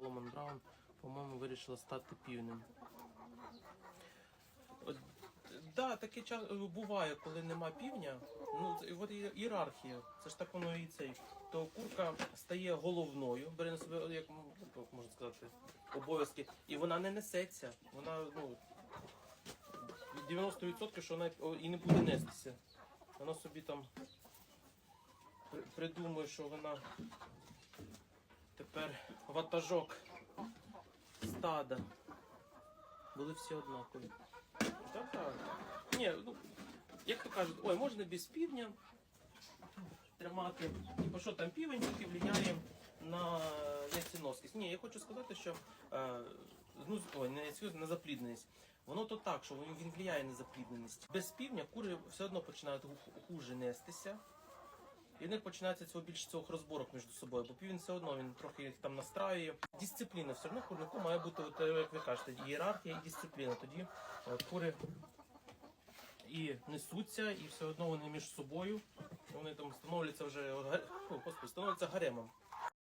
Соломон Браун, по-моєму, вирішила стати півнем. От, да, таке ча- буває, коли нема півня. Ну, от ієрархія. Це ж так воно і цей. То курка стає головною, бере на себе, як можна сказати, обов'язки, і вона не несеться. Вона, ну, 90% що вона і не буде нестися. Вона собі там при- придумує, що вона тепер ватажок стада. Були всі однакові. Так, так. Ні, ну, як то кажуть, ой, можна без півня тримати. Типу, що там півень тільки впливає на яйценоскість. Ні, я хочу сказати, що е, ну, ой, не на заплідненість. Воно то так, що він, впливає на заплідненість. Без півня кури все одно починають хуже нестися. І в них починається цього більше цього розборок між собою, бо півень все одно він трохи їх там настраює. Дисципліна все одно курнику має бути, от, е, як ви кажете, ієрархія і дисципліна. Тоді от, кури і несуться, і все одно вони між собою. Вони там становляться вже, о, господи, становляться гаремом.